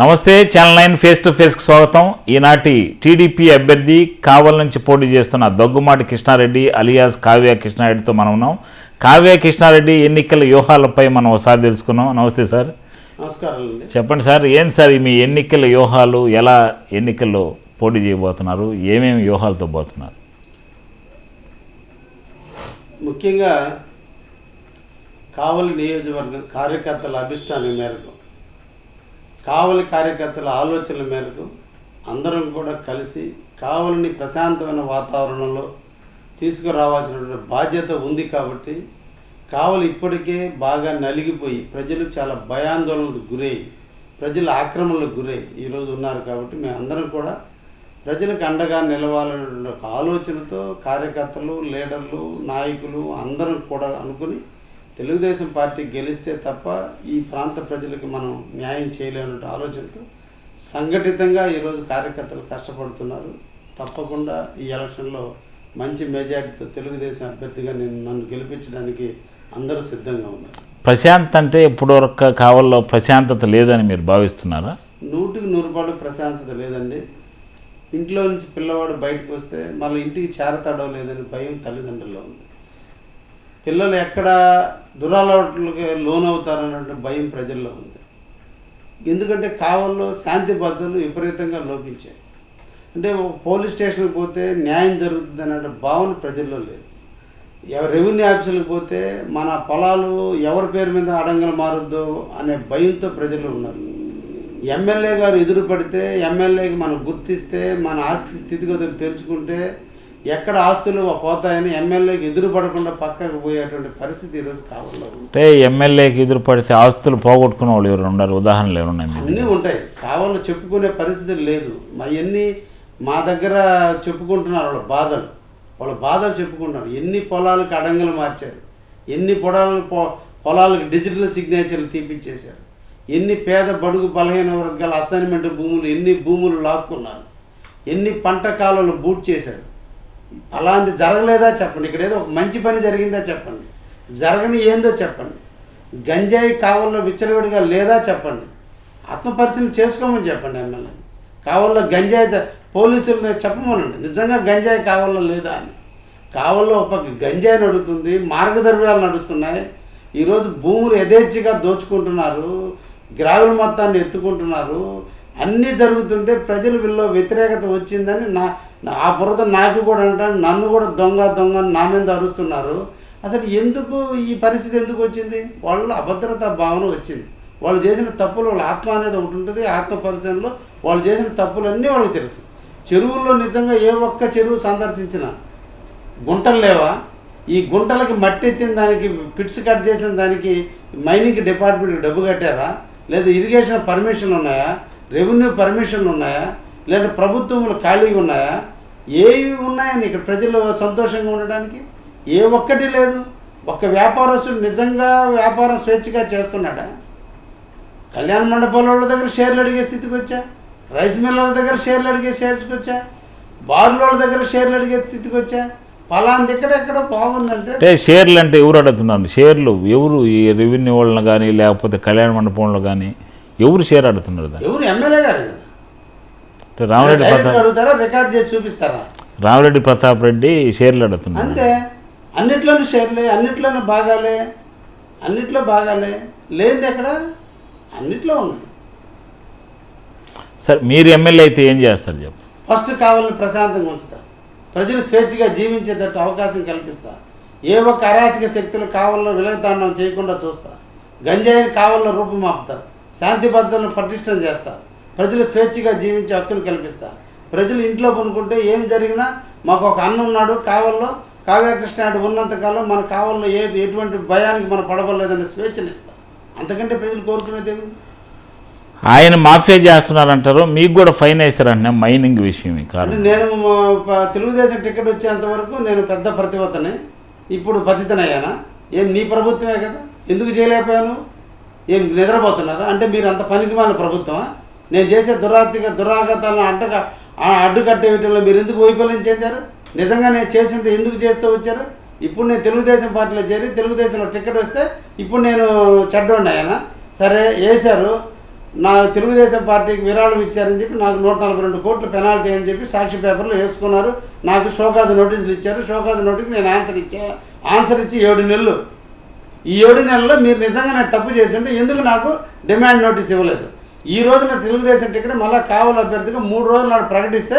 నమస్తే channel nine face to ఫేస్కి స్వాగతం. ఈనాటి టీడీపీ అభ్యర్థి కావల నుంచి పోటీ చేస్తున్న దగ్గుమాటి కృష్ణారెడ్డి అలియాస్ కావ్య కృష్ణారెడ్డితో మనం ఉన్నాం. కావ్య కృష్ణారెడ్డి ఎన్నికల వ్యూహాలపై మనం ఒకసారి తెలుసుకున్నాం. నమస్తే సార్. నమస్కారం చెప్పండి సార్ ఏం సార్ మీ ఎన్నికల వ్యూహాలు? ఎలా ఎన్నికల్లో పోటీ చేయబోతున్నారు? ఏమేమి వ్యూహాలతో పోతున్నారు? ముఖ్యంగా కావలి నియోజకవర్గం కార్యకర్తల అభిష్టానం మేరకు కావలి కార్యకర్తల ఆలోచనల మేరకు అందరం కూడా కలిసి కావలిని ప్రశాంతమైన వాతావరణంలో తీసుకురావాల్సినటువంటి బాధ్యత ఉంది కాబట్టి కావలి ఇప్పటికే బాగా నలిగిపోయి ప్రజలు చాలా భయాందోళనకు గురై ప్రజలు ఆక్రమణలకు గురై ఈరోజు ఉన్నారు కాబట్టి మేము అందరం కూడా ప్రజలకు అండగా నిలవాలనే ఒక ఆలోచనతో కార్యకర్తలు లీడర్లు నాయకులు అందరం కూడా అనుకుని తెలుగుదేశం పార్టీ గెలిస్తే తప్ప ఈ ప్రాంత ప్రజలకు మనం న్యాయం చేయలేనటువంటి ఆలోచనతో సంఘటితంగా ఈరోజు కార్యకర్తలు కష్టపడుతున్నారు. తప్పకుండా ఈ ఎలక్షన్లో మంచి మెజార్టీతో తెలుగుదేశం అభ్యర్థిగా నేను నన్ను గెలిపించడానికి అందరూ సిద్ధంగా ఉన్నారు. ప్రశాంత్ అంటే ఇప్పటివరకు కావల్లో ప్రశాంతత లేదని మీరు భావిస్తున్నారా? నూటికి నూరు రూపాయలు ప్రశాంతత లేదండి. ఇంట్లో నుంచి పిల్లవాడు బయటకు వస్తే మళ్ళీ ఇంటికి చేరతాడో లేదని భయం తల్లిదండ్రుల్లో ఉంది. పిల్లలు ఎక్కడ దురాలవాట్లకి లోనవుతారన్నట్టు భయం ప్రజల్లో ఉంది. ఎందుకంటే కావల్లో శాంతి భద్రతలు విపరీతంగా లోపించాయి. అంటే పోలీస్ స్టేషన్కి పోతే న్యాయం జరుగుతుంది అనే భావన ప్రజల్లో లేదు. రెవెన్యూ ఆఫీసులకు పోతే మన పొలాలు ఎవరి పేరు మీద అడంగలు మారుద్దో అనే భయంతో ప్రజలు ఉన్నారు. ఎమ్మెల్యే గారు ఎదురు పడితే ఎమ్మెల్యేకి మనం గుర్తిస్తే మన ఆస్తి స్థితిగతులు తెలుసుకుంటే ఎక్కడ ఆస్తులు పోతాయని ఎమ్మెల్యేకి ఎదురు పడకుండా పక్కకు పోయేటువంటి పరిస్థితి ఈరోజు కావాలో ఉంది. అంటే ఎమ్మెల్యేకి ఎదురు పడితే ఆస్తులు పోగొట్టుకున్న వాళ్ళు ఎవరు ఉన్నారు ఉదాహరణలు దగ్గర? అన్నీ ఉంటాయి. కావాలో చెప్పుకునే పరిస్థితి లేదు. మా ఎన్ని మా దగ్గర చెప్పుకుంటున్నారు వాళ్ళ బాధలు. వాళ్ళ బాధలు చెప్పుకుంటున్నారు. ఎన్ని పొలాలకు అడంగలు మార్చారు. ఎన్ని పొలాలు పొలాలకు డిజిటల్ సిగ్నేచర్లు తీపిచ్చేశారు. ఎన్ని పేద బడుగు బలహీన వర్గాల అసైన్మెంట్ భూములు ఎన్ని భూములు లాక్కున్నారు. ఎన్ని పంట కాలువలు బూట్ చేశారు. అలాంటి జరగలేదా చెప్పండి. ఇక్కడ ఏదో ఒక మంచి పని జరిగిందా చెప్పండి. జరగని ఏందో చెప్పండి. గంజాయి కావల్లో విచ్చలవిడిగా లేదా చెప్పండి. ఆత్మపరిశీలన చేసుకోమని చెప్పండి ఎమ్మెల్యే కావల్లో గంజాయి పోలీసులు చెప్పమనండి. నిజంగా గంజాయి కావల్లో లేదా అని. కావల్లో ఒక గంజాయి నడుతుంది మార్గద్రవ్యాలు నడుస్తున్నాయి. ఈరోజు భూములు యథేచ్ఛగా దోచుకుంటున్నారు గ్రావెల్ మొత్తాన్ని ఎత్తుకుంటున్నారు. అన్నీ జరుగుతుంటే ప్రజలు వీళ్ళు వ్యతిరేకత వచ్చిందని నా- ఆ బురద నాకు కూడా అంటాను నన్ను కూడా దొంగ దొంగ అని నా మీద అరుస్తున్నారు. అసలు ఎందుకు ఈ పరిస్థితి ఎందుకు వచ్చింది? వాళ్ళ అభద్రతా భావన వచ్చింది. వాళ్ళు చేసిన తప్పులు వాళ్ళ ఆత్మ అనేది ఒకటి ఉంటుంది ఆత్మ పరిశీలనలో వాళ్ళు చేసిన తప్పులన్నీ వాళ్ళకి తెలుసు. చెరువుల్లో నిజంగా ఏ ఒక్క చెరువు సందర్శించిన గుంటలు లేవా? ఈ గుంటలకి మట్టి ఎత్తిన దానికి పిట్స్ కట్ చేసిన దానికి మైనింగ్ డిపార్ట్మెంట్కి డబ్బు కట్టారా? లేదా ఇరిగేషన్ పర్మిషన్లు ఉన్నాయా? రెవెన్యూ పర్మిషన్లు ఉన్నాయా? లేదా ప్రభుత్వములు ఖాళీగా ఉన్నాయా? ఏవి ఉన్నాయని ఇక్కడ ప్రజలు సంతోషంగా ఉండడానికి? ఏ ఒక్కటి లేదు. ఒక్క వ్యాపారస్తుడు నిజంగా వ్యాపారం స్వేచ్ఛగా చేస్తున్నాడా? కళ్యాణ మండపాల వాళ్ళ దగ్గర షేర్లు అడిగే స్థితికి వచ్చా? రైస్ మిల్లర్ల దగ్గర షేర్లు అడిగే స్టేజ్కి వచ్చా? బార్ల వాళ్ళ దగ్గర షేర్లు అడిగే స్థితికి వచ్చా? పలాంది ఎక్కడెక్కడ బాగుందంటే అంటే షేర్లు అంటే ఎవరు అడుగుతున్నారు? షేర్లు ఎవరు ఈ రెవెన్యూ వాళ్ళని కానీ లేకపోతే కళ్యాణ మండపంలో కానీ ఎవరు షేర్ అడుగుతున్నారు ఎవరు ఎమ్మెల్యే గారు? రామరెడ్డి ప్రతాప్ రికార్డ్ చేసి చూపిస్తారా? రామరెడ్డి ప్రతాప్ రెడ్డి షేర్లు అడుగుతున్నారు. అంతే. అన్నిట్లోనూ షేర్లే అన్నిట్లోనూ బాగాలే అన్నిట్లో బాగాలే లేనిది ఎక్కడ? అన్నిట్లో ఉన్నాయి. సరే మీరు ఎమ్మెల్యే అయితే ఏం చేస్తారు చెప్పు. ఫస్ట్ కావాలని ప్రశాంతంగా ఉంచుతా. ప్రజలు స్వేచ్ఛగా జీవించేటట్టు అవకాశం కల్పిస్తా. ఏ ఒక్క అరాచక శక్తులు కావాలో విలగతాండం చేయకుండా చూస్తా. గంజాయిని కావాలో రూపుమాపుతా. శాంతి భద్రతలను పటిష్టం చేస్తా. ప్రజలు స్వేచ్ఛగా జీవించే హక్కును కల్పిస్తా. ప్రజలు ఇంట్లో కొనుక్కుంటే ఏం జరిగినా మాకు ఒక అన్న ఉన్నాడు కావల్లో కావ్యకృష్ణ నాయుడు ఉన్నంతకాలం మన కావల్లో ఏ ఎటువంటి భయానికి మనం పడవలేదనే స్వేచ్ఛను ఇస్తా అంతకంటే ప్రజలు కోరుకునేది ఏమి? ఆయన మాఫియా చేస్తున్నారంటారు మీకు కూడా ఫైన్ వేస్తారంటే మైనింగ్ విషయం అంటే కారణం. నేను తెలుగుదేశం టికెట్ వచ్చేంత వరకు నేను పెద్ద ప్రతివతని ఇప్పుడు పతితనయ్యానా? ఏం నీ ప్రభుత్వమే కదా? ఎందుకు చేయలేకపోయాను? ఏం నిద్రపోతున్నారా? అంటే మీరు అంత పనికిమాలిన ప్రభుత్వమా? నేను చేసే దురాతిక దురాగతాలను అడ్డక అడ్డుకట్టే వీటిలో మీరు ఎందుకు వైఫల్యం చెందారు? నిజంగా నేను చేస్తుంటే ఎందుకు చేస్తూ వచ్చారు? ఇప్పుడు నేను తెలుగుదేశం పార్టీలో చేరి తెలుగుదేశంలో టికెట్ వస్తే ఇప్పుడు నేను చెడ్డోడినాయనా సరే వేశారు. నా తెలుగుదేశం పార్టీకి విరాళం ఇచ్చారని చెప్పి నాకు నూట నలభై రెండు కోట్లు పెనాల్టీ అని చెప్పి సాక్షి పేపర్లో వేసుకున్నారు. నాకు షోకాజ్ నోటీసులు ఇచ్చారు. షోకాజ్ నోటీకి నేను ఆన్సర్ ఇచ్చా ఆన్సర్ ఇచ్చి ఏడు నెలలు. ఈ ఏడు నెలల్లో మీరు నిజంగా నేను తప్పు చేసి ఉంటే ఎందుకు నాకు డిమాండ్ నోటీస్ ఇవ్వలేదు? ఈ రోజున తెలుగుదేశం టికెట్ మళ్ళీ కావల అభ్యర్థిగా మూడు రోజులు నాడు ప్రకటిస్తే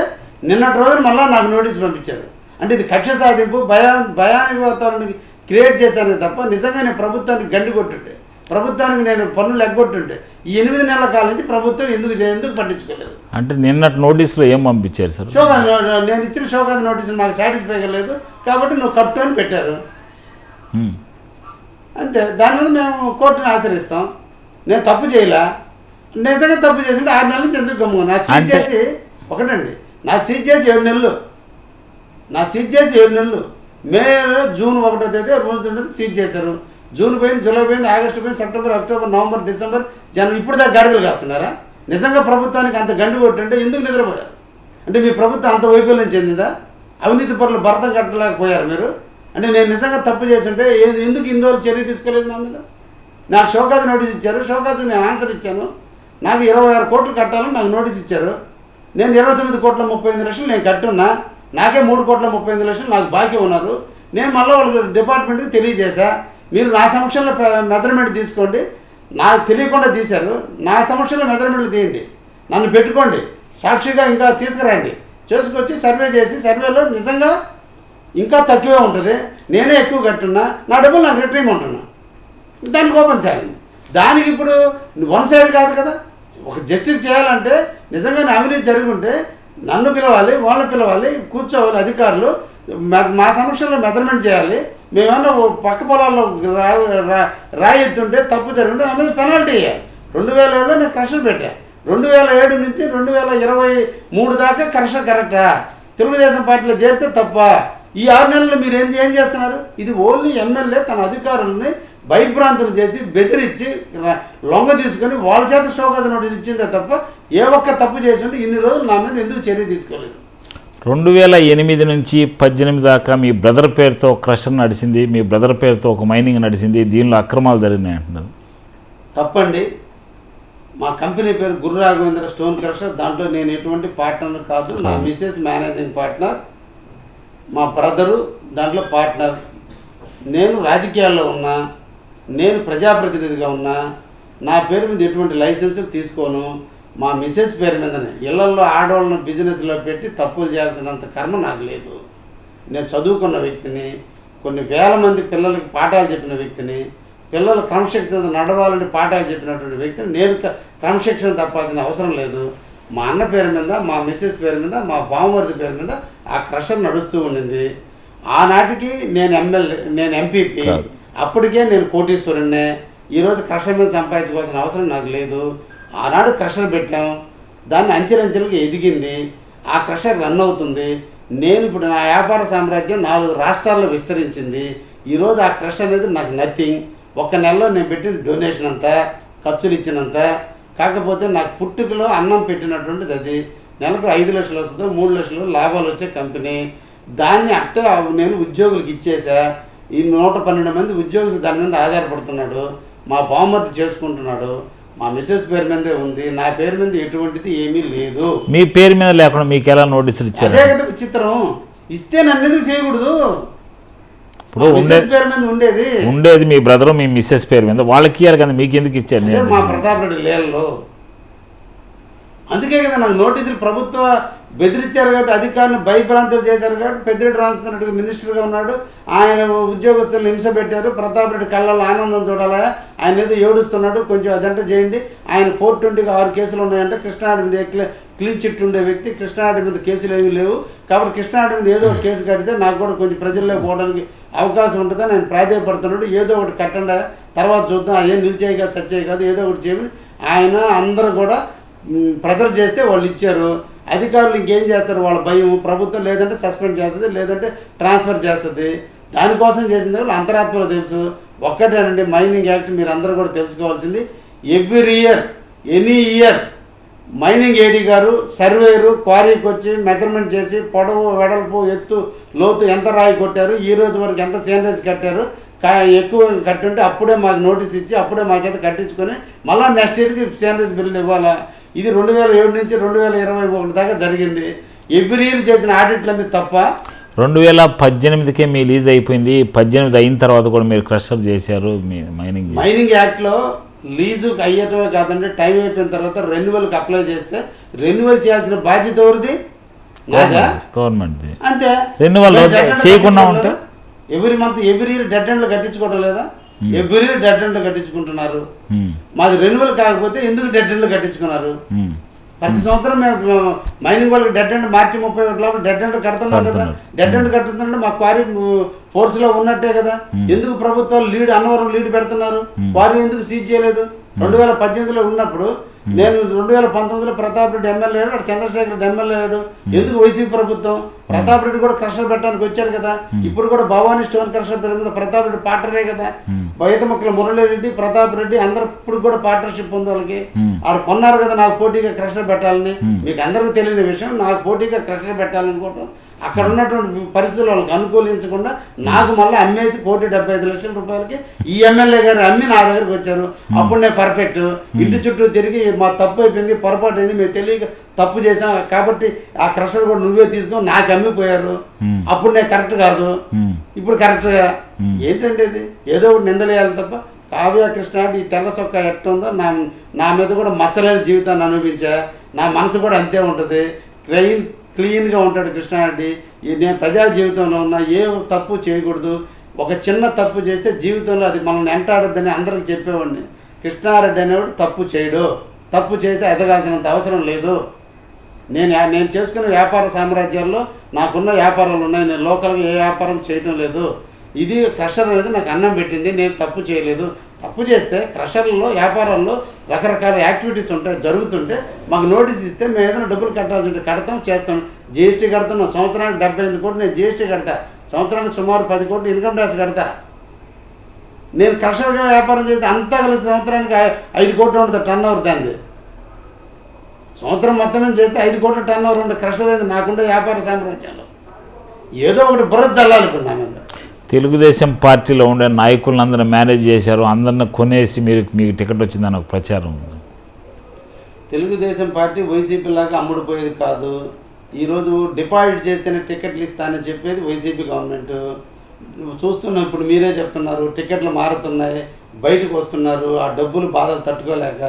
నిన్నటి రోజున మళ్ళీ నాకు నోటీస్ పంపించారు. అంటే ఇది కక్ష సాధింపు భయా భయానికి వాతావరణానికి క్రియేట్ చేశాను తప్ప నిజంగా నేను ప్రభుత్వానికి గండి కొట్టుంటే ప్రభుత్వానికి నేను పన్నులు ఎగ్గొట్టుంటే ఈ ఎనిమిది నెలల కాలం నుంచి ప్రభుత్వం ఎందుకు ఎందుకు పట్టించుకోలేదు? అంటే నిన్నటి నోటీసులో ఏం పంపించారు సార్? షోకాజ్ నేను ఇచ్చిన షోకాజ్ నోటీస్ మాకు సాటిస్ఫై లేదు కాబట్టి నువ్వు కట్టు అని పెట్టారు. అంతే. దాని మీద మేము కోర్టుని ఆశ్రయిస్తాం. నేను తప్పు చేయలే? నిజంగా తప్పు చేసింటే ఆరు నెలల నుంచి ఎందుకు గమ్ము నా సీజ్ అంటే- చేసి ఒకటండి. నా సీజ్ చేసి ఏడు నెలలు. నా సీజ్ చేసి ఏడు నెలలు. మే జూన్ ఒకటో తేదీ రోజు ఉండేది సీజ్ చేశారు. జూన్ పోయింది జూలై పోయింది ఆగస్టు పోయింది సెప్టెంబర్ అక్టోబర్ నవంబర్ డిసెంబర్ జనవరి ఇప్పుడు దాకా గడదలు కాస్తున్నారా? నిజంగా ప్రభుత్వానికి అంత గండు కొట్టుంటే ఎందుకు నిద్రపోయారు? అంటే మీ ప్రభుత్వం అంత వైఫల్యం చెందిందా? అవినీతి పనులు భరతం కట్టలేకపోయారు మీరు? అంటే నేను నిజంగా తప్పు చేస్తుంటే ఎందుకు ఇన్ని రోజులు చర్య తీసుకోలేదు నా మీద? నాకు షోకాజ్ నోటీస్ ఇచ్చారు. షోకాజ్ నేను ఆన్సర్ ఇచ్చాను. నాకు ఇరవై ఆరు కోట్లు కట్టాలని నాకు నోటీస్ ఇచ్చారు. నేను ఇరవై తొమ్మిది కోట్ల ముప్పై ఎనిమిది లక్షలు నేను కట్టున్నా. నాకే మూడు కోట్ల ముప్పై ఎనిమిది లక్షలు నాకు బాకీ ఉన్నారు. నేను మళ్ళీ వాళ్ళకి డిపార్ట్మెంట్కి తెలియజేశా. మీరు నా సమక్షంలో మెజర్మెంట్ తీసుకోండి. నాకు తెలియకుండా తీశారు. నా సమక్షంలో మెజర్మెంట్లు తీయండి. నన్ను పెట్టుకోండి. సాక్షిగా ఇంకా తీసుకురండి. చేసుకొచ్చి సర్వే చేసి సర్వేలో నిజంగా ఇంకా తక్కువే ఉంటుంది. నేనే ఎక్కువ కట్టున్నా. నా డబ్బులు నాకు రిట్రీమ్ ఉంటున్నా. దానికి కోపం చేయాలి. దానికి ఇప్పుడు వన్ సైడ్ కాదు కదా. ఒక జస్టిస్ చేయాలంటే నిజంగానే అవినీతి జరుగుంటే ఉంటే నన్ను పిలవాలి వాళ్ళని పిలవాలి కూర్చోవాలి అధికారులు మా- మా సమక్షంలో మెజర్మెంట్ చేయాలి. మేమన్నా పక్క పొలాల్లో రా రాయి ఎత్తుంటే తప్పు జరుగుంటే నా మీద పెనాల్టీ వేయాలి రెండు వేల ఏడులో నేను కరెక్షన్ పెట్టా. రెండు వేల ఏడు నుంచి రెండు వేల ఇరవై మూడు దాకా కరెక్షన్ కరెక్టా? తెలుగుదేశం పార్టీలో చేరితే తప్ప? ఈ ఆరు నెలలు మీరు ఏం ఏం చేస్తున్నారు? ఇది ఓన్లీ ఎమ్మెల్యే తన అధికారులని భయభ్రాంతులు చేసి బెదిరించి లొంగ తీసుకొని వాళ్ళ చేత షోకాజ్ నోటీస్ ఇచ్చిందే తప్ప ఏ ఒక్క తప్పు చేసి ఉంటే ఇన్ని రోజులు నా మీద ఎందుకు చర్య తీసుకోలేదు? రెండు వేల ఎనిమిది నుంచి పద్దెనిమిది దాకా మీ బ్రదర్ పేరుతో క్రషర్ నడిచింది మీ బ్రదర్ పేరుతో ఒక మైనింగ్ నడిచింది దీనిలో అక్రమాలు జరిగినాయి అంటున్నారు. తప్పండి. మా కంపెనీ పేరు గురు రాఘవేంద్ర స్టోన్ క్రషర్ దాంట్లో నేను ఎటువంటి పార్ట్నర్ కాదు. నా మిసెస్ మేనేజింగ్ పార్ట్నర్ మా బ్రదరు దాంట్లో పార్ట్నర్. నేను రాజకీయాల్లో ఉన్నా నేను ప్రజాప్రతినిధిగా ఉన్నా నా పేరు మీద ఎటువంటి లైసెన్స్ తీసుకోను మా మిసెస్ పేరు మీదనే ఇళ్ళలో ఆడవాళ్ళను బిజినెస్లో పెట్టి తప్పులు చేయాల్సినంత కర్మ నాకు లేదు. నేను చదువుకున్న వ్యక్తిని కొన్ని వేల మంది పిల్లలకి పాఠాలు చెప్పిన వ్యక్తిని పిల్లలు క్రమశిక్షణ నడవాలని పాఠాలు చెప్పినటువంటి వ్యక్తిని నేను క- క్రమశిక్షణ తప్పాల్సిన అవసరం లేదు. మా అన్న పేరు మీద మా మిస్సెస్ పేరు మీద మా బావమరిది పేరు మీద ఆ క్రషర్ నడుస్తూ ఉండింది. ఆనాటికి నేను ఎమ్మెల్యే నేను ఎంపీపీ అప్పటికే నేను కోటీశ్వరుణ్ణే. ఈరోజు క్రషర్ మీద సంపాదించుకోవాల్సిన అవసరం నాకు లేదు. ఆనాడు క్రషర్ పెట్టాం. దాన్ని అంచెలంచెలుగా ఎదిగింది. ఆ క్రషర్ రన్ అవుతుంది. నేను ఇప్పుడు నా వ్యాపార సామ్రాజ్యం నాలుగు రాష్ట్రాల్లో విస్తరించింది. ఈరోజు ఆ క్రషర్ అనేది నాకు నథింగ్ ఒక్క నెలలో నేను పెట్టిన డొనేషన్ అంతా ఖర్చులు ఇచ్చినంత. కాకపోతే నాకు పుట్టుకలో అన్నం పెట్టినటువంటిది అది. నెలకు ఐదు లక్షలు వస్తుందో మూడు లక్షలు లాభాలు వచ్చే కంపెనీ. దాన్ని అట్టే నేను ఉద్యోగులకు ఇచ్చేసా. ఈ నూట పన్నెండు మంది ఉద్యోగులు దాని మీద ఆధారపడుతున్నాడు. మా బామ్మర్ది చేసుకుంటున్నాడు. మా మిస్సెస్ పేరు మీదే ఉంది. నా పేరు మీద ఎటువంటిది ఏమీ లేదు. మీ పేరు మీద లేకుండా మీకు ఎలా నోటీసులు ఇచ్చారు? అదే కదా విచిత్రం. ఇస్తే నన్ను ఎందుకు చేయకూడదు? ఇప్పుడు ఉండేది. ఉండేది మీ బ్రదరు మీ మిస్సెస్ పేరు మీద. వాళ్ళకి ఇవ్వాలి కదా మీకు ఎందుకు ఇచ్చారు? మా ప్రతాప్ రెడ్డి లేలలో. అందుకే కదా నాకు నోటీసులు ప్రభుత్వ బెదిరించారు కాబట్టి అధికారులు భయభ్రాంతులు చేశారు కాబట్టి పెద్దిరెడ్డి రామచంద్ర మినిస్టర్గా ఉన్నాడు. ఆయన ఉద్యోగస్తులను హింస పెట్టారు. ప్రతాప్ రెడ్డి కళ్ళల్లో ఆనందం చూడాలా? ఆయన ఏదో ఏడుస్తున్నాడు. కొంచెం అదంటే చేయండి. ఆయన ఫోర్ ట్వంటీకి ఆరు కేసులు ఉన్నాయంటే. కృష్ణాడి మీద క్లీన్ చిట్ ఉండే వ్యక్తి. కృష్ణాడి మీద కేసులు ఏమీ లేవు. కాబట్టి కృష్ణాడి మీద ఏదో ఒక కేసు కడితే నాకు కూడా కొంచెం ప్రజల్లో పోవడానికి అవకాశం ఉంటుందని ఆయన ప్రాధాయపడుతున్నాడు. ఏదో ఒకటి కట్టండి? తర్వాత చూద్దాం. ఏం నిలిచేయి కాదు సచ్చేయి కాదు ఏదో ఒకటి చేయమని ఆయన అందరూ కూడా ప్రజలు ప్రెజర్ చేస్తే వాళ్ళు ఇచ్చారు. అధికారులు ఇంకేం చేస్తారు? వాళ్ళ భయం ప్రభుత్వం లేదంటే సస్పెండ్ చేస్తుంది లేదంటే ట్రాన్స్ఫర్ చేస్తుంది. దానికోసం చేసింది వాళ్ళు అంతరాత్మలో తెలుసు. ఒక్కటేనండి మైనింగ్ యాక్ట్ మీరు అందరూ కూడా తెలుసుకోవాల్సింది. Every year any year mining AD గారు సర్వేరు క్వారీకి వచ్చి మెజర్మెంట్ చేసి పొడవు వెడల్పు ఎత్తు లోతు ఎంత రాయి కొట్టారు ఈ రోజు వరకు ఎంత సేనరేజ్ కట్టారు కా- ఎక్కువ కట్టుంటే అప్పుడే మాకు నోటీస్ ఇచ్చి అప్పుడే మా చేత కట్టించుకొని మళ్ళీ నెక్స్ట్ ఇయర్కి స్టాండర్స్ బిల్లు ఇవ్వాలా? ఇది రెండు వేల ఏడు నుంచి రెండు వేల ఇరవై ఒకటి దాకా జరిగింది. ఎవ్రీ ఇయర్ చేసిన ఆడిట్లన్నీ తప్ప రెండు వేల పద్దెనిమిదికే మీ లీజ్ అయిపోయింది. పద్దెనిమిది అయిన తర్వాత కూడా మీరు క్రషర్ చేశారు మీ మైనింగ్. మైనింగ్ యాక్ట్లో లీజు అయ్యేటమే కాదంటే టైం అయిపోయిన తర్వాత రెన్యువల్కి అప్లై చేస్తే రెన్యువల్ చేయాల్సిన బాధ్యత ఎవరిది? నాదా? గవర్నమెంట్ది అంతే. Renewal చేయకుండా ఉంటే? Every month every year dead ఎండ్లు కట్టించుకోవడం లేదా? ఎవ్రీ ఇయర్ డెడ్ ఎండ్లు కట్టించుకుంటున్నారు? ఉమ్, మాది రెన్యువల్ కాకపోతే ఎందుకు డెడ్ ఎండ్లు కట్టించుకున్నారు? ఉమ్. ప్రతి సంవత్సరం మేము మైనింగ్ వాళ్ళకి డెడ్ ఎండ్ మార్చి ముప్పై ఒకటి లోపల డెడ్ ఎండ్ కడుతున్నాం కదా. డెడ్ ఎండ్ కడుతుందంటే మా క్వారీ ఫోర్స్లో ఉన్నట్టే కదా. ఎందుకు ప్రభుత్వాలు లీడ్ అన్నవరం లీడ్ పెడుతున్నారు? క్వారీ ఎందుకు సీజ్ చేయలేదు? రెండు వేల పద్దెనిమిదిలో ఉన్నప్పుడు నేను రెండు వేల పంతొమ్మిదిలో ప్రతాప్ రెడ్డి ఎమ్మెల్యే అక్కడ చంద్రశేఖర్ రెడ్డి ఎమ్మెల్యే అయ్యాడు. ఎందుకు వైసీపీ ప్రభుత్వం? ప్రతాప్ రెడ్డి కూడా క్రషర్ పెట్టడానికి వచ్చాడు కదా. ఇప్పుడు కూడా భవానీ స్టోన్ క్రషర్ పేరు మీద ప్రతాప్ రెడ్డి పార్టరే కదా. బయట మొక్కల మురళీరెడ్డి ప్రతాప్ రెడ్డి అందరు ఇప్పుడు కూడా పార్ట్నర్షిప్ ఉంది వాళ్ళకి. ఆడ కొన్నారు కదా నాకు పోటీగా క్రషర్ పెట్టాలని. మీకు అందరికీ తెలియని విషయం నాకు పోటీగా క్రషర్ పెట్టాలనుకోవటం అక్కడ ఉన్నటువంటి పరిస్థితులు వాళ్ళకి అనుకూలించకుండా నాకు మళ్ళీ అమ్మేసి కోటి డెబ్బై ఐదు లక్షల రూపాయలకి ఈ ఎమ్మెల్యే గారు అమ్మి నా దగ్గరికి వచ్చారు. అప్పుడు నేను పర్ఫెక్ట్ ఇంటి చుట్టూ తిరిగి మా తప్పు అయిపోయింది పొరపాటు అయింది మేము తెలియక తప్పు చేసాం కాబట్టి ఆ క్రషర్ కూడా నువ్వే తీసుకొని నాకు అమ్మిపోయారు. అప్పుడు నేను కరెక్ట్ కాదు. ఇప్పుడు కరెక్ట్గా ఏంటంటే ఇది? ఏదో ఒకటి నిందలేయాలి తప్ప కావ్య కృష్ణ ఈ తెల్ల సొక్క ఎట్టుందో నా నా మీద కూడా మచ్చలేని జీవితాన్ని అనుభవించా. నా మనసు కూడా అంతే ఉంటుంది. క్లీన్ క్లీన్గా ఉంటాడు కృష్ణారెడ్డి. నేను ప్రజా జీవితంలో ఉన్న ఏ తప్పు చేయకూడదు. ఒక చిన్న తప్పు చేస్తే జీవితంలో అది మనల్ని వెంటాడద్దని అందరికి చెప్పేవాడిని. కృష్ణారెడ్డి అనేవాడు తప్పు చేయడు. తప్పు చేసి ఎదగాల్సినంత అవసరం లేదు. నేను నేను చేసుకున్న వ్యాపార సామ్రాజ్యాల్లో నాకున్న వ్యాపారాలు ఉన్నాయి. నేను లోకల్గా ఏ వ్యాపారం చేయటం లేదు. ఇది క్రషర్ అనేది నాకు అన్నం పెట్టింది. నేను తప్పు చేయలేదు. తప్పు చేస్తే క్రషర్లలో వ్యాపారాల్లో రకరకాల యాక్టివిటీస్ ఉంటాయి జరుగుతుంటే మాకు నోటీస్ ఇస్తే మేము ఏదైనా డబ్బులు కట్టాల్సి ఉంటే కడతాం చేస్తాం. జిఎస్టీ కడుతున్నాం సంవత్సరానికి డెబ్బై ఎనిమిది కోట్లు నేను జిఎస్టీ కడతా. సంవత్సరానికి సుమారు పది కోట్లు ఇన్కమ్ ట్యాక్స్ కడతా. నేను క్రషర్గా వ్యాపారం చేస్తే అంతా కలిసి సంవత్సరానికి ఐదు కోట్లు ఉంటుంది టర్న్ ఓవర్ దాన్ని సంవత్సరం మొత్తం చేస్తే ఐదు కోట్ల టర్న్ ఓవర్ ఉండే క్రషర్ అనేది నాకుండే వ్యాపార సామ్రాజ్యంలో. ఏదో ఒకటి బుర్ర చల్లాలి ఇప్పుడు నా మీద. తెలుగుదేశం పార్టీలో ఉండే నాయకులను అందరిని మేనేజ్ చేశారు. అందరిని కొనేసి మీరు మీకు టికెట్ వచ్చిందని ఒక ప్రచారం ఉంది. తెలుగుదేశం పార్టీ వైసీపీ లాగా అమ్ముడుపోయేది కాదు. ఈరోజు డిపాజిట్ చేస్తేనే టికెట్లు ఇస్తానని చెప్పేది వైసీపీ గవర్నమెంట్. చూస్తున్నప్పుడు మీరే చెప్తున్నారు టికెట్లు మారుతున్నాయి బయటకు వస్తున్నారు ఆ డబ్బులు బాధలు తట్టుకోలేక.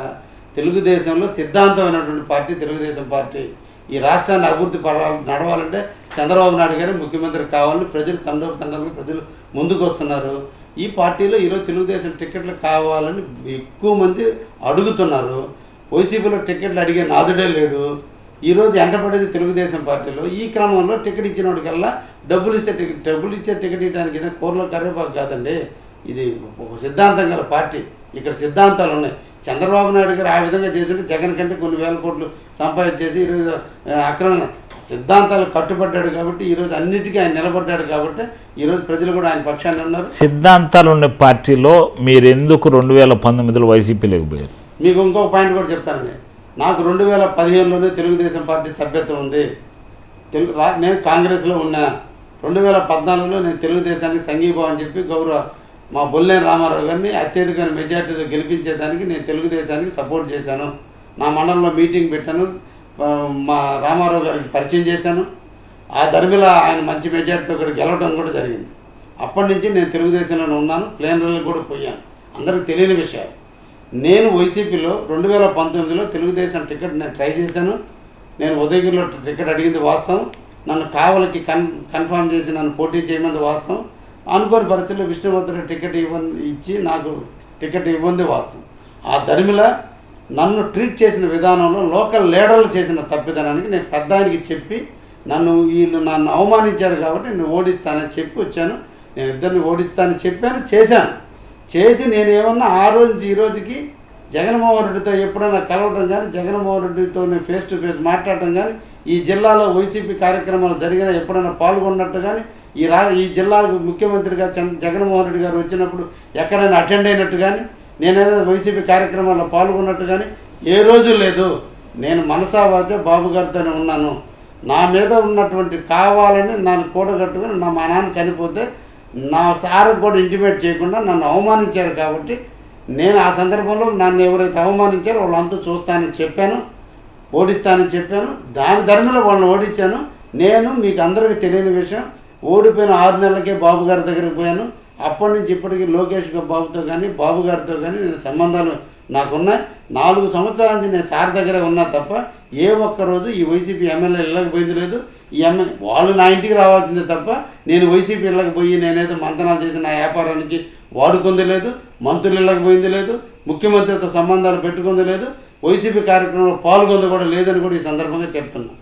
తెలుగుదేశంలో సిద్ధాంతమైనటువంటి పార్టీ తెలుగుదేశం పార్టీ. ఈ రాష్ట్రాన్ని అభివృద్ధి పడాలి నడవాలంటే చంద్రబాబు నాయుడు గారు ముఖ్యమంత్రి కావాలని ప్రజలు తండ్రి తండాలకు ప్రజలు ముందుకు వస్తున్నారు ఈ పార్టీలో ఈరోజు తెలుగుదేశం టికెట్లు కావాలని ఎక్కువ మంది అడుగుతున్నారు. వైసీపీలో టికెట్లు అడిగే నాదుడే లేడు. ఈరోజు ఎంటపడేది తెలుగుదేశం పార్టీలో. ఈ క్రమంలో టికెట్ ఇచ్చినోడికల్లా డబ్బులు ఇస్తే టికెట్ డబ్బులు ఇచ్చే టికెట్ ఇవ్వడానికి ఇదే కూరలో కరివేపాకు కాదండి. ఇది ఒక సిద్ధాంతం గల పార్టీ. ఇక్కడ సిద్ధాంతాలు ఉన్నాయి చంద్రబాబు నాయుడు గారు ఆ విధంగా చేస్తుంటే జగన్ కంటే కొన్ని వేల కోట్లు సంపాదించేసి ఈరోజు అక్రమ సిద్ధాంతాలు కట్టుబడ్డాడు కాబట్టి ఈరోజు అన్నిటికీ ఆయన నిలబడ్డాడు కాబట్టి ఈరోజు ప్రజలు కూడా ఆయన పక్షాన్ని ఉన్నారు. సిద్ధాంతాలు ఉండే పార్టీలో మీరు ఎందుకు రెండు వేల పంతొమ్మిదిలో వైసీపీలోకి పోయారు మీకు ఇంకొక పాయింట్ కూడా చెప్తానండి. నాకు రెండు వేల పదిహేనులోనే తెలుగుదేశం పార్టీ సభ్యత్వం ఉంది. తెలుగు నేను కాంగ్రెస్లో ఉన్నా. రెండు వేల పద్నాలుగులో నేను తెలుగుదేశానికి సంఘీభావం అని చెప్పి గౌరవ మా బొల్లేని రామారావు గారిని అత్యధిక మెజార్టీతో గెలిపించేదానికి నేను తెలుగుదేశానికి సపోర్ట్ చేశాను. నా మండలంలో మీటింగ్ పెట్టాను. మా రామారావు గారికి పరిచయం చేశాను. ఆ దరిమిల ఆయన మంచి మెజార్టీతో ఇక్కడ గెలవడం కూడా జరిగింది. అప్పటి నుంచి నేను తెలుగుదేశంలోనే ఉన్నాను. ప్లేనరీలకు కూడా పోయాను. అందరికి తెలియని విషయాలు. నేను వైసీపీలో రెండు వేల పంతొమ్మిదిలో తెలుగుదేశం టికెట్ నేను ట్రై చేశాను. నేను ఉదయగిరిలో టికెట్ అడిగింది వాస్తవం. నన్ను కావలికి కన్ కన్ఫర్మ్ చేసి నన్ను పోటీ చేయమంది వాస్తవం. అనుకోని పరిస్థితుల్లో విష్ణువర్ధన్ టికెట్ ఇవ్వని ఇచ్చి నాకు టికెట్ ఇవ్వంది వాస్తవం ఆ దరిమిల నన్ను ట్రీట్ చేసిన విధానంలో లోకల్ లీడర్లు చేసిన తప్పిదనానికి నేను పెద్ద ఆయనకి చెప్పి నన్ను వీళ్ళు నన్ను అవమానించారు కాబట్టి నేను ఓడిస్తానని చెప్పి వచ్చాను. నేను ఇద్దరిని ఓడిస్తానని చెప్పాను చేశాను. చేసి నేను ఏమన్నా ఆ రోజు ఈ రోజుకి జగన్మోహన్ రెడ్డితో ఎప్పుడైనా కలవడం కానీ జగన్మోహన్ రెడ్డితో నేను ఫేస్ టు ఫేస్ మాట్లాడటం కానీ ఈ జిల్లాలో వైసీపీ కార్యక్రమాలు జరిగిన ఎప్పుడైనా పాల్గొన్నట్టు కానీ ఈ రా ఈ జిల్లాకు ముఖ్యమంత్రిగా చంద్ర జగన్మోహన్ రెడ్డి గారు వచ్చినప్పుడు ఎక్కడైనా అటెండ్ అయినట్టు కానీ నేనేదో వైసీపీ కార్యక్రమాల్లో పాల్గొన్నట్టు కానీ ఏ రోజు లేదు. నేను మనసావాచ బాబు గారితోనే ఉన్నాను. నా మీద ఉన్నటువంటి కావాలని నన్ను కూడగట్టుకుని నా మా నాన్న చనిపోతే నా సార్ కూడా ఇంటిమేట్ చేయకుండా నన్ను అవమానించారు కాబట్టి నేను ఆ సందర్భంలో నన్ను ఎవరైతే అవమానించారో వాళ్ళంతా చూస్తానని చెప్పాను ఓడిస్తానని చెప్పాను. దాని ధర్మంలో వాళ్ళని ఓడించాను. నేను మీకు అందరికీ తెలియని విషయం ఓడిపోయిన ఆరు నెలలకే బాబు గారి దగ్గరికి పోయాను. అప్పటి నుంచి ఇప్పటికీ లోకేష్ బాబుతో కానీ బాబు గారితో కానీ నేను సంబంధాలు నాకున్నాయి. నాలుగు సంవత్సరాల నుంచి నేను సార్ దగ్గర ఉన్నా తప్ప ఏ ఒక్క రోజు ఈ వైసీపీ ఎమ్మెల్యే ఇళ్ళకి పోయింది లేదు. ఈ ఎమ్మెల్యే వాళ్ళు నా ఇంటికి రావాల్సిందే తప్ప నేను వైసీపీ ఇళ్ళకి పోయి నేనేదో మంతనాలు చేసి నా వ్యాపారానికి వాడుకుంది లేదు మంత్రులు ఇళ్ళకి పోయింది లేదు ముఖ్యమంత్రితో సంబంధాలు పెట్టుకుంది లేదు వైసీపీ కార్యక్రమంలో పాల్గొంది కూడా లేదని కూడా ఈ సందర్భంగా చెప్తున్నాను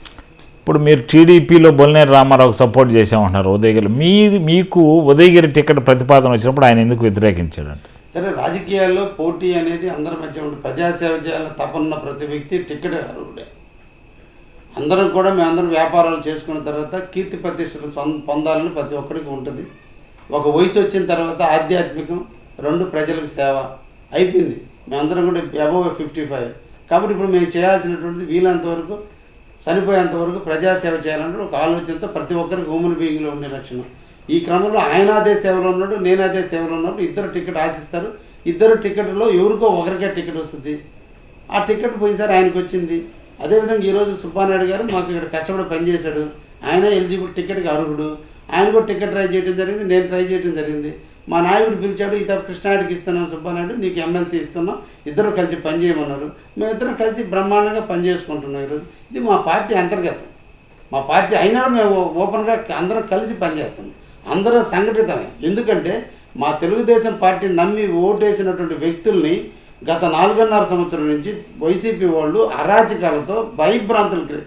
ఇప్పుడు మీరు టీడీపీలో బొల్నేరు రామారావు సపోర్ట్ చేసామంటున్నారు ఉదయగిరి. మీరు మీకు ఉదయగిరి టికెట్ ప్రతిపాదన వచ్చినప్పుడు ఆయన ఎందుకు వ్యతిరేకించాడంట సరే రాజకీయాల్లో పోటీ అనేది అందరి మధ్య ఉంటుంది ప్రజాసేవ చేయాలని తపనున్న ప్రతి వ్యక్తి టికెట్ అర్హుడే. అందరం కూడా మేమందరం వ్యాపారాలు చేసుకున్న తర్వాత కీర్తి ప్రతిష్టలు పొందాలని ప్రతి ఒక్కరికి ఉంటుంది. ఒక వయసు వచ్చిన తర్వాత ఆధ్యాత్మికం రెండు ప్రజలకు సేవ అయిపోయింది. మేమందరం కూడా అబోవ్ ఫిఫ్టీ ఫైవ్ కాబట్టి ఇప్పుడు మేము చేయాల్సినటువంటిది వీలంత వరకు చనిపోయేంత వరకు ప్రజాసేవ చేయాలంటే ఒక ఆలోచనతో ప్రతి ఒక్కరికి హ్యూమన్ బీయింగ్లో ఉండే లక్షణం ఈ క్రమంలో ఆయన అదే సేవలో ఉన్నాడు నేను అదే సేవలో ఉన్నప్పుడు ఇద్దరు టికెట్ ఆశిస్తారు. ఇద్దరు టికెట్లో ఎవరికో ఒకరికే టికెట్ వస్తుంది. ఆ టికెట్ పోయినసారి ఆయనకు వచ్చింది. అదేవిధంగా ఈరోజు సుబ్బానాయుడు గారు మాకు ఇక్కడ కష్టపడి పనిచేశాడు. ఆయన ఎలిజిబుల్ టికెట్కి అర్హుడు. ఆయన కూడా టికెట్ ట్రై చేయడం జరిగింది నేను ట్రై చేయడం జరిగింది. మా నాయకుడు పిలిచాడు ఇతర కృష్ణాయుడికి ఇస్తున్నాను సుబ్బానాయుడు నీకు ఎమ్మెల్సీ ఇస్తున్నాం ఇద్దరు కలిసి పనిచేయమన్నారు మేము ఇద్దరం కలిసి బ్రహ్మాండంగా పనిచేసుకుంటున్నాం ఈరోజు. ఇది మా పార్టీ అంతర్గతం. మా పార్టీ అయినా మేము ఓపెన్గా అందరం కలిసి పనిచేస్తాం అందరం సంఘటితమే. ఎందుకంటే మా తెలుగుదేశం పార్టీ నమ్మి ఓటేసినటువంటి వ్యక్తుల్ని గత నాలుగున్నర సంవత్సరం నుంచి వైసీపీ వాళ్ళు అరాచకాలతో భయభ్రాంతులు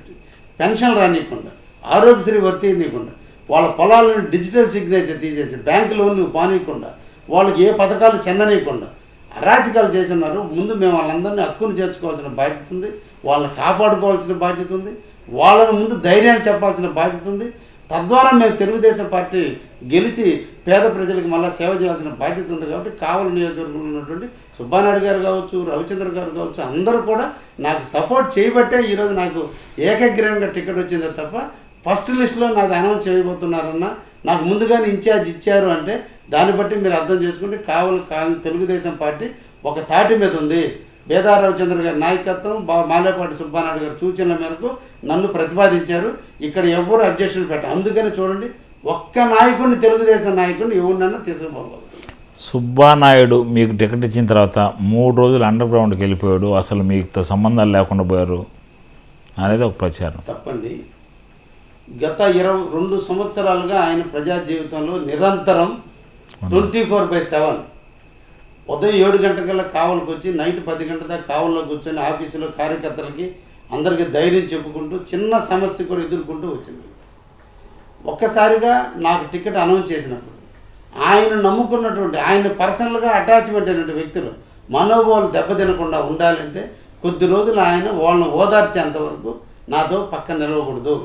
పెన్షన్ రానియకుండా ఆరోగ్యశ్రీ వర్తీయనీయకుండా వాళ్ళ పొలాలను డిజిటల్ సిగ్నేచర్ తీసేసి బ్యాంకు లోన్లు పానీయకుండా వాళ్ళకి ఏ పథకాలు చెందనీయకుండా అరాచకాలు చేసి ఉన్నారు ముందు మేము వాళ్ళందరినీ హక్కును చేర్చుకోవాల్సిన బాధ్యత ఉంది వాళ్ళని కాపాడుకోవాల్సిన బాధ్యత ఉంది వాళ్ళని ముందు ధైర్యాన్ని చెప్పాల్సిన బాధ్యత ఉంది. తద్వారా మేము తెలుగుదేశం పార్టీ గెలిచి పేద ప్రజలకు మళ్ళీ సేవ చేయాల్సిన బాధ్యత ఉంది కాబట్టి కావలి నియోజకవర్గంలో ఉన్నటువంటి సుబ్బానాయుడు గారు కావచ్చు రవిచంద్ర గారు కావచ్చు అందరూ కూడా నాకు సపోర్ట్ చేయబట్టే ఈరోజు నాకు ఏకగ్రీవంగా టికెట్ వచ్చిందే తప్ప ఫస్ట్ లిస్ట్లో నాకు అనౌన్స్ చేయబోతున్నారన్న నాకు ముందుగానే ఇన్ఛార్జ్ ఇచ్చారు అంటే దాన్ని బట్టి మీరు అర్థం చేసుకుంటే కావలి తెలుగుదేశం పార్టీ ఒక తాటి మీద ఉంది. బేదా రవిచంద్ర గారి నాయకత్వం బా మాలేపాటి సుబ్బానాయుడు గారి సూచనల మేరకు నన్ను ప్రతిపాదించారు. ఇక్కడ ఎవరు అబ్జెక్షన్ పెట్టారు అందుకని చూడండి ఒక్క నాయకుడిని తెలుగుదేశం నాయకుడిని ఎవరినన్నా తీసుకుపోగలుగుతారు సుబ్బానాయుడు మీకు టికెట్ ఇచ్చిన తర్వాత మూడు రోజులు అండర్ గ్రౌండ్కి వెళ్ళిపోయాడు. అసలు మీతో సంబంధాలు లేకుండా పోయారు అనేది ఒక ప్రచారం. తప్పండి. గత ఇరవై రెండు సంవత్సరాలుగా ఆయన ప్రజా జీవితంలో నిరంతరం ట్వంటీ ఫోర్ బై సెవెన్. ఉదయం ఏడు గంటలకల్లా కావలికి వచ్చి నైట్ పది గంటల దాకా కావల్లో కూర్చొని ఆఫీసులో కార్యకర్తలకి అందరికీ ధైర్యం చెప్పుకుంటూ చిన్న సమస్య కూడా ఎదుర్కొంటూ వచ్చింది. ఒక్కసారిగా నాకు టికెట్ అనౌన్స్ చేసినప్పుడు ఆయన నమ్ముకున్నటువంటి ఆయన పర్సనల్గా అటాచ్మెంట్ అయినటువంటి వ్యక్తులు మనోభావాలు దెబ్బతినకుండా ఉండాలంటే కొద్ది రోజులు ఆయన వాళ్ళని ఓదార్చేంత వరకు నాతో పక్కన నిలవకూడదు.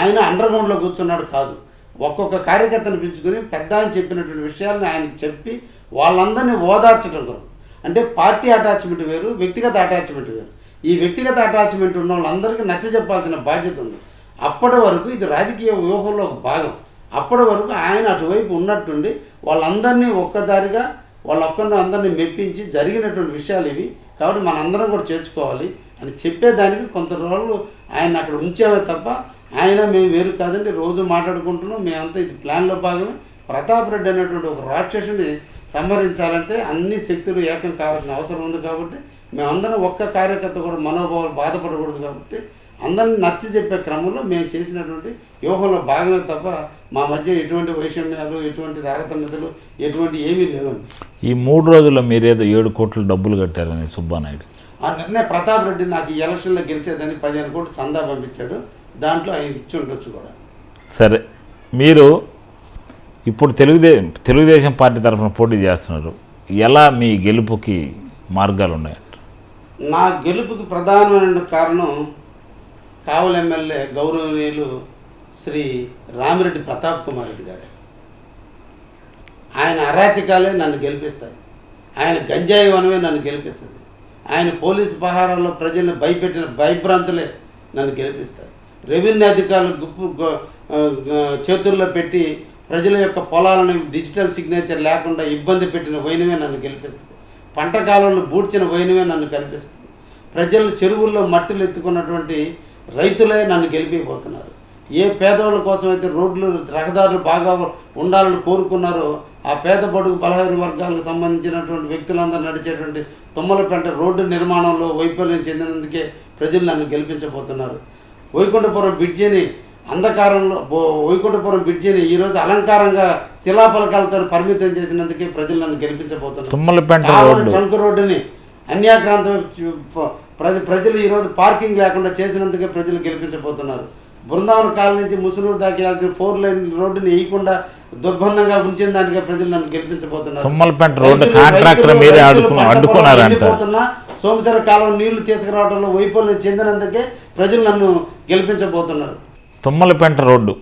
ఆయన అండర్గ్రౌండ్లో కూర్చున్నాడు కాదు. ఒక్కొక్క కార్యకర్తను పిలుచుకొని పెద్ద అని చెప్పినటువంటి విషయాలను ఆయన చెప్పి వాళ్ళందరినీ ఓదార్చడం కొరకు. అంటే పార్టీ అటాచ్మెంట్ వేరు వ్యక్తిగత అటాచ్మెంట్ వేరు. ఈ వ్యక్తిగత అటాచ్మెంట్ ఉన్న వాళ్ళందరికీ నచ్చ చెప్పాల్సిన బాధ్యత ఉంది. అప్పటి వరకు ఇది రాజకీయ వ్యూహంలో ఒక భాగం. అప్పటి వరకు ఆయన అటువైపు ఉన్నట్టుండి వాళ్ళందరినీ ఒక్కదారిగా వాళ్ళొక్కరిని అందరినీ మెప్పించి జరిగినటువంటి విషయాలు ఇవి. కాబట్టి మనందరం కూడా చేర్చుకోవాలి అని చెప్పేదానికి కొంత రోజులు ఆయన అక్కడ ఉంచామే తప్ప ఆయన మేము వేరు కాదండి రోజు మాట్లాడుకుంటున్నాం మేమంతా ఇది ప్లాన్లో భాగమే. ప్రతాప్ రెడ్డి అనేటువంటి ఒక రాక్షసుని సంహరించాలంటే అన్ని శక్తులు ఏకం కావాల్సిన అవసరం ఉంది కాబట్టి మేమందరం ఒక్క కార్యకర్త కూడా మనోభావాలు బాధపడకూడదు కాబట్టి అందరిని నచ్చ చెప్పే క్రమంలో మేము చేసినటువంటి వ్యూహంలో భాగమే తప్ప మా మధ్య ఎటువంటి వైషమ్యాలు ఎటువంటి తారతమ్యతలు ఎటువంటి ఏమీ లేవండి. ఈ మూడు రోజుల్లో మీరేదో ఏడు కోట్ల డబ్బులు కట్టారని సుబ్బానాయుడు. ఆ నిర్ణయ ప్రతాప్ రెడ్డి నాకు ఈ ఎలక్షన్లో గెలిచేదని పదిహేను కోట్లు చందా పంపించాడు. దాంట్లో ఆయన ఇచ్చి ఉండొచ్చు కూడా. సరే మీరు ఇప్పుడు తెలుగుదే తెలుగుదేశం పార్టీ తరఫున పోటీ చేస్తున్నారు. ఎలా మీ గెలుపుకి మార్గాలు ఉన్నాయంట నా గెలుపుకి ప్రధానమైన కారణం కావలి ఎమ్మెల్యే గౌరవనీయులు శ్రీ రామిరెడ్డి ప్రతాప్ కుమార్ రెడ్డి గారు. ఆయన అరాచకాలే నన్ను గెలిపిస్తాయి. ఆయన గంజాయి వనమే నన్ను గెలిపిస్తుంది. ఆయన పోలీసు పహారాల్లో ప్రజల్ని భయపెట్టిన భయభ్రాంతులే నన్ను గెలిపిస్తాయి. రెవెన్యూ అధికారులు గుప్పు చేతుల్లో పెట్టి ప్రజల యొక్క పొలాలను డిజిటల్ సిగ్నేచర్ లేకుండా ఇబ్బంది పెట్టిన వైనమే నన్ను గెలిపిస్తుంది. పంట కాలంలో బూడ్చిన వైనమే నన్ను కనిపిస్తుంది ప్రజలు చెరువుల్లో మట్టిలు ఎత్తుకున్నటువంటి రైతులే నన్ను గెలిపిపోతున్నారు. ఏ పేదవాళ్ళ కోసం అయితే రోడ్లు రహదారులు బాగా ఉండాలని కోరుకున్నారో ఆ పేద బడుగు బలహీన వర్గాలకు సంబంధించినటువంటి వ్యక్తులందరూ నడిచేటువంటి తుమ్మలపేంట రోడ్డు నిర్మాణంలో వైఫల్యం చెందినందుకే ప్రజలు నన్ను గెలిపించబోతున్నారు. వైకుంఠపురం బ్రిడ్జిని అంధకారంలో వైకుంఠపురం బ్రిడ్జిని ఈరోజు అలంకారంగా శిలాఫలకాలతో పరిమితం చేసినందుకే ప్రజలు నన్ను గెలిపించబోతున్నారు. ట్రంక్ రోడ్డుని అన్యాక్రాంత ప్రజ ప్రజలు ఈరోజు పార్కింగ్ లేకుండా చేసినందుకే ప్రజలు గెలిపించబోతున్నారు. బృందావనం కాలనీ నుంచి ముసునూరు దాకా ఫోర్ లైన్ రోడ్డుని వేయకుండా దుర్బంధంగా ఉంచిన దానికే ప్రజలు నన్ను గెలిపించబోతున్నారు. తుమ్మలపెంట రోడ్డు కాంట్రాక్టర్ అడ్డుకున్నారంట. కాలం నీళ్ళు తీసుకురావడంలో వైఫల్యం చెందినందుకే ప్రజలు నన్ను గెలిపించబోతున్నారు. తుమ్మలపెంట రోడ్డు.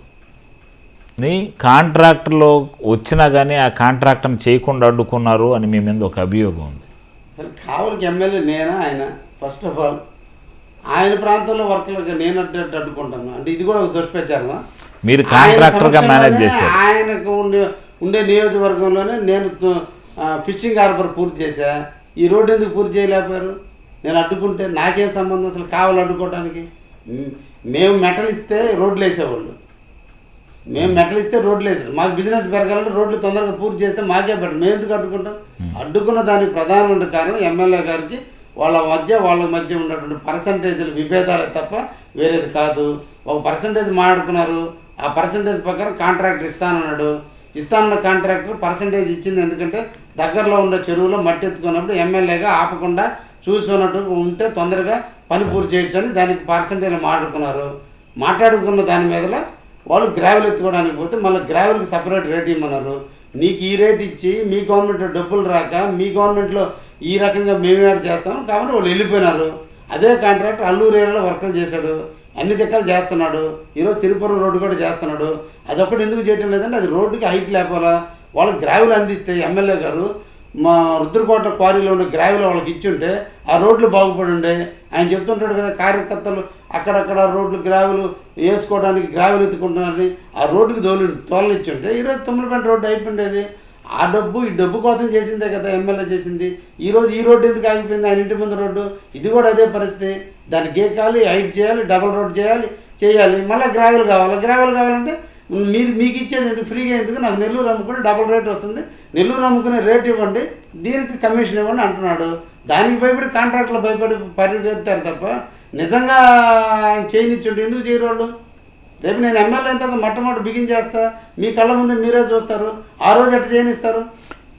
ని కాంట్రాక్టర్లో వచ్చినా కానీ ఆ కాంట్రాక్టర్ని చేయకుండా అడ్డుకున్నారు అని మీ మీద ఒక అభియోగం ఉంది. కావలికి ఎమ్మెల్యే నేనా ఆయన? ఫస్ట్ ఆఫ్ ఆల్ ఆయన ప్రాంతంలో వర్కులకు నేను అడ్డు అడ్డుకుంటాను. అంటే ఇది కూడా ఒక దుష్ప్రచారమా? మీరు ఆయన కాంట్రాక్టర్గా మేనేజ్ చేశారు. ఆయనకు ఉండే ఉండే నియోజకవర్గంలోనే నేను ఫిషింగ్ హార్బర్ పూర్తి చేశా. ఈ రోడ్డు ఎందుకు పూర్తి చేయలేకపోయారు? నేను అడ్డుకుంటే నాకే సంబంధం అసలు కావాలి అడ్డుకోవడానికి మేము మెటల్ ఇస్తే రోడ్లు వేసేవాళ్ళు. మేము మెటల్ ఇస్తే రోడ్లు వేసారు మాకు బిజినెస్ పెరగాలంటే రోడ్లు తొందరగా పూర్తి చేస్తే మాకే బెటర్. మేము ఎందుకు అడ్డుకుంటాం? అడ్డుకున్న దానికి ప్రధానమైన కారణం ఎమ్మెల్యే గారికి వాళ్ళ మధ్య వాళ్ళ మధ్య ఉన్నటువంటి పర్సంటేజ్లు విభేదాలే తప్ప వేరేది కాదు. ఒక పర్సంటేజ్ మాట్లాడుకున్నారు. ఆ పర్సంటేజ్ ప్రకారం కాంట్రాక్టర్ ఇస్తానన్నాడు. ఇస్తానన్న కాంట్రాక్టర్ పర్సంటేజ్ ఇచ్చింది ఎందుకంటే దగ్గరలో ఉన్న చెరువులో మట్టి ఎత్తుకున్నప్పుడు ఎమ్మెల్యేగా ఆపకుండా చూసుకున్నట్టు ఉంటే తొందరగా పని పూర్తి చేయొచ్చు అని దానికి పర్సంటేజ్ మాట్లాడుకున్నారు. మాట్లాడుకున్న దాని మీదలో వాళ్ళు గ్రావెల్ ఎత్తుకోవడానికి పోతే మళ్ళీ గ్రావెల్కి సపరేట్ రేట్ ఇమ్మన్నారు. నీకు ఈ రేట్ ఇచ్చి మీ గవర్నమెంట్లో డబ్బులు రాక మీ గవర్నమెంట్లో ఈ రకంగా మేము యాడ్ చేస్తాం కాబట్టి వాళ్ళు వెళ్ళిపోయినారు. అదే కాంట్రాక్ట్ అల్లూరు ఏరియాలో వర్కులు చేశాడు. అన్ని దిక్కలు చేస్తున్నాడు? ఈరోజు సిరిపురం రోడ్డు కూడా చేస్తున్నాడు. అదొకటి ఎందుకు చేయటం లేదంటే అది రోడ్డుకి హైట్ లేకపోలా వాళ్ళకి గ్రావెల్ అందిస్తే ఎమ్మెల్యే గారు మా రుద్రకోట క్వారీలో ఉన్న గ్రావెల్ వాళ్ళకి ఇచ్చుంటే ఆ రోడ్లు బాగుపడి ఉండే ఆయన చెప్తుంటాడు కదా కార్యకర్తలు అక్కడక్కడ రోడ్లు గ్రావెలు వేసుకోవడానికి గ్రావెల్ ఎత్తుకుంటున్నారని ఆ రోడ్డుకి దోలు తోలనిచ్చుంటే ఈరోజు తుమ్మలపేట రోడ్డు అయిపోయిండేది. ఆ డబ్బు ఈ డబ్బు కోసం చేసిందే కదా ఎమ్మెల్యే చేసింది. ఈరోజు ఈ రోడ్డు ఎందుకు ఆగిపోయింది? ఆయన ఇంటి ముందు రోడ్డు. ఇది కూడా అదే పరిస్థితి. దాన్ని గేకాలి హైట్ చేయాలి డబల్ రోడ్ చేయాలి చేయాలి. మళ్ళీ గ్రావెల్ కావాలి. గ్రావెల్ కావాలంటే మీరు మీకు ఇచ్చేది ఎందుకు? ఫ్రీగా ఎందుకు? నాకు నెల్లూరు అమ్ముకుని డబుల్ రేట్ వస్తుంది. నెల్లూరు అమ్ముకునే రేట్ ఇవ్వండి. దీనికి కమిషన్ ఇవ్వండి అంటున్నాడు. దానికి భయపడి కాంట్రాక్ట్లో భయపడి పరిగెత్తారు తప్ప నిజంగా ఆయన చేయనిచ్చుంటే ఎందుకు చేయరు వాళ్ళు? రేపు నేను ఎమ్మెల్యే ఎంత మొట్టమొదటి బిగిన్ చేస్తా. మీ కళ్ళ ముందు మీరే చూస్తారు. ఆ రోజు ఎట్లా చేయనిస్తారు.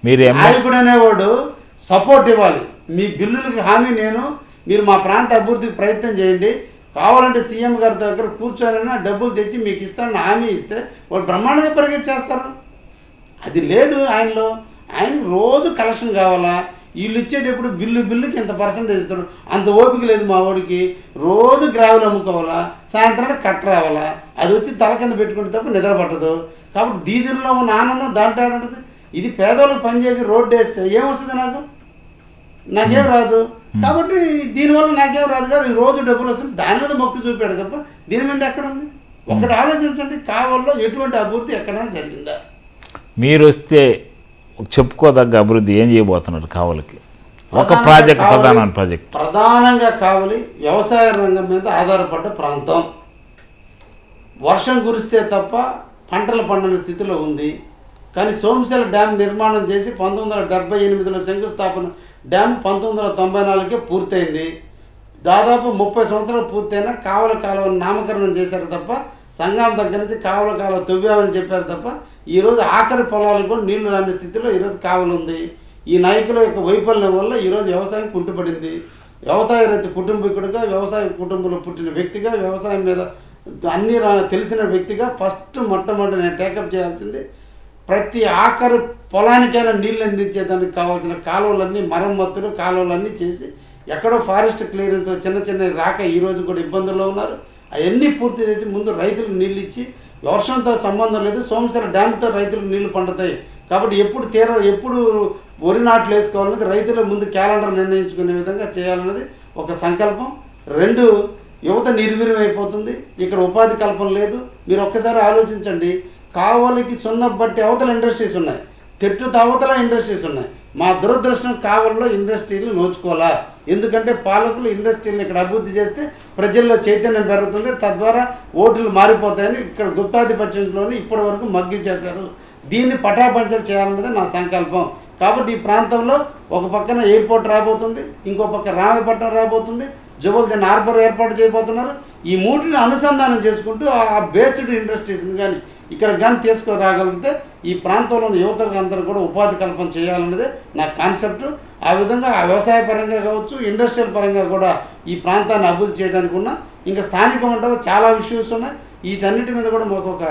మీరు నాయకుడు అనేవాడు సపోర్ట్ ఇవ్వాలి. మీ బిల్లులకి హామీ నేను మీరు మా ప్రాంత అభివృద్ధికి ప్రయత్నం చేయండి. కావాలంటే సీఎం గారి దగ్గర కూర్చోనైనా డబ్బులు తెచ్చి మీకు ఇస్తానని హామీ ఇస్తే వాళ్ళు బ్రహ్మాండంగా పరిగెత్తేస్తారు. అది లేదు ఆయనలో. ఆయనకి రోజు కలెక్షన్ కావాలా? వీళ్ళు ఇచ్చేది ఎప్పుడు? బిల్లు బిల్లుకి ఎంత పర్సంటేజ్ ఇస్తారు? అంత ఓపిక లేదు మా వాడికి. రోజు గ్రావులు అమ్ముకోవాలా? సాయంత్రం కట్ట రావాలా? అది వచ్చి తల కింద పెట్టుకుంటే తప్ప నిద్ర పట్టదు. కాబట్టి డీజిల్లో ఉన్న ఆనందం దాంట్లో ఉంటుంది ఇది పేదవాళ్ళకి పనిచేసి రోడ్డు వేస్తే ఏమొస్తుంది నాకు? నాకేం రాదు. కాబట్టి దీనివల్ల నాకేం రాదు కదా. ఈ రోజు డబ్బులు వస్తుంది. దాని మీద మొక్కు చూపాడు తప్ప దీని మీద ఎక్కడ ఉంది? ఒకటి ఆలోచించండి. కావల్లో ఎటువంటి అభివృద్ధి ఎక్కడైనా జరిగిందా? మీరు వస్తే చెప్పుకోదగ్గ అభివృద్ధి ఏం చేయబోతున్నారు కావలికి? ఒక ప్రాజెక్ట్ ప్రధాన ప్రాజెక్ట్. ప్రధానంగా కావలి వ్యవసాయ రంగం మీద ఆధారపడ్డ ప్రాంతం. వర్షం కురిస్తే తప్ప పంటలు పండని స్థితిలో ఉంది. కానీ సోమశిల డ్యామ్ నిర్మాణం చేసి పంతొమ్మిది వందల డెబ్బై ఎనిమిదిలో శంకుస్థాపన డ్యామ్ పంతొమ్మిది వందల తొంభై నాలుగుకే పూర్తయింది. దాదాపు ముప్పై సంవత్సరాలు పూర్తయినా కావల కాలువ నామకరణం చేశారు తప్ప సంఘం దగ్గర నుంచి కావల కాలువ తవ్వామని చెప్పారు తప్ప ఈరోజు ఆఖరి పొలాలకు కూడా నీళ్ళు రాని స్థితిలో ఈరోజు కావలు ఉంది. ఈ నాయకుల యొక్క వైఫల్యం వల్ల ఈరోజు వ్యవసాయం కుంటుపడింది. వ్యవసాయ రైతు కుటుంబీకుడిగా వ్యవసాయ కుటుంబంలో పుట్టిన వ్యక్తిగా వ్యవసాయం మీద అన్ని రా- తెలిసిన వ్యక్తిగా ఫస్ట్ మొట్టమొదటి నేను టేకప్ చేయాల్సింది ప్రతి ఆఖరు పొలానికైనా నీళ్ళు అందించేదానికి కావాల్సిన కాలువలన్నీ మరమ్మతులు కాలువలన్నీ చేసి ఎక్కడో ఫారెస్ట్ క్లియరెన్స్ చిన్న చిన్న రాక ఈరోజు కూడా ఇబ్బందుల్లో ఉన్నారు. అవన్నీ పూర్తి చేసి ముందు రైతులకు నీళ్ళు ఇచ్చి వర్షంతో సంబంధం లేదు. సోమసర డ్యామ్తో రైతులకు నీళ్ళు పండుతాయి. కాబట్టి ఎప్పుడు తీర ఎప్పుడు వరి నాట్లు వేసుకోవాలన్నది రైతుల ముందు క్యాలెండర్ నిర్ణయించుకునే విధంగా చేయాలన్నది ఒక సంకల్పం. రెండు యువత నిర్వీర్యం అయిపోతుంది. ఇక్కడ ఉపాధి కల్పన లేదు. మీరు ఒక్కసారి ఆలోచించండి. కావలికి సున్నబట్టి అవతల ఇండస్ట్రీస్ ఉన్నాయి. తెట్టు అవతల ఇండస్ట్రీస్ ఉన్నాయి. మా దురదృష్టం కావలిలో ఇండస్ట్రీలు నోచుకోవాలా? ఎందుకంటే పాలకులు ఇండస్ట్రీలు ఇక్కడ అభివృద్ధి చేస్తే ప్రజల్లో చైతన్యం పెరుగుతుంది. తద్వారా ఓట్లు మారిపోతాయని ఇక్కడ గుప్తాధిపత్యంలోని ఇప్పటి వరకు మగ్గి చెప్పారు దీన్ని పటాపంచలు చేయాలన్నది నా సంకల్పం. కాబట్టి ఈ ప్రాంతంలో ఒక పక్కన ఎయిర్పోర్ట్ రాబోతుంది ఇంకో పక్క రామపట్నం రాబోతుంది జబల్దీన్ హార్బర్ ఏర్పాటు చేయబోతున్నారు. ఈ మూటిని అనుసంధానం చేసుకుంటూ ఆ బేస్డ్ ఇండస్ట్రీస్ని కానీ ఇక్కడ కానీ తీసుకురాగలిగితే ఈ ప్రాంతంలోని యువతలకు అందరూ కూడా ఉపాధి కల్పన చేయాలన్నదే నా కాన్సెప్ట్. ఆ విధంగా ఆ వ్యవసాయ పరంగా కావచ్చు ఇండస్ట్రియల్ పరంగా కూడా ఈ ప్రాంతాన్ని అభివృద్ధి చేయడానికి ఉన్న ఇంకా స్థానిక వంట చాలా ఇష్యూస్ ఉన్నాయి. వీటన్నిటి మీద కూడా మాకు ఒక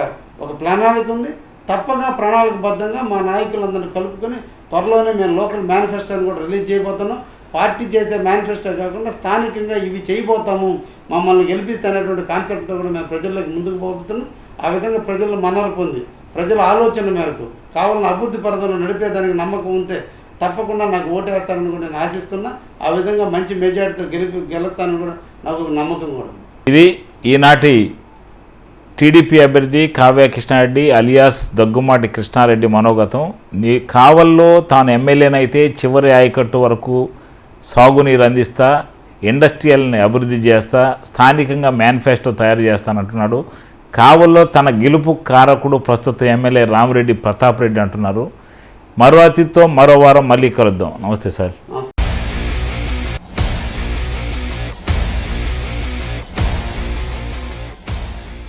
ఒక ప్రణాళిక ఉంది. తప్పగా ప్రణాళికబద్ధంగా మా నాయకులందరినీ కలుపుకొని త్వరలోనే మేము లోకల్ మేనిఫెస్టోని కూడా రిలీజ్ చేయబోతున్నాం. పార్టీ చేసే మేనిఫెస్టో కాకుండా స్థానికంగా ఇవి చేయబోతాము మమ్మల్ని గెలిపిస్తే అనేటువంటి కాన్సెప్ట్తో కూడా మేము ప్రజల్లోకి ముందుకు పోతున్నాం. ఆ విధంగా ప్రజలు మన్నలు పొంది ప్రజల ఆలోచన మేరకు కావాలని అభివృద్ధి పరదలు నడిపేదానికి నమ్మకం ఉంటే తప్పకుండా నాకు ఓటు వేస్తానని కూడా నేను ఆశిస్తున్నా. ఆ విధంగా మంచి మెజార్టీతో గెలిపి గెలుస్తానని కూడా నాకు నమ్మకం కూడా ఇది ఈనాటి టీడీపీ అభ్యర్థి కావ్య కృష్ణారెడ్డి అలియాస్ దగ్గుమాటి కృష్ణారెడ్డి మనోగతం. నీ కావల్లో తాను ఎమ్మెల్యేనైతే చివరి ఆయకట్టు వరకు సాగునీరు అందిస్తా ఇండస్ట్రియల్ని అభివృద్ధి చేస్తా స్థానికంగా మేనిఫెస్టో తయారు చేస్తానంటున్నాడు. కావల్లో తన గెలుపు కారకుడు ప్రస్తుత ఎమ్మెల్యే రామిరెడ్డి ప్రతాప్ రెడ్డి అంటున్నారు. మరో అతిథితో మరో వారం మళ్ళీ కలుద్దాం. నమస్తే సార్.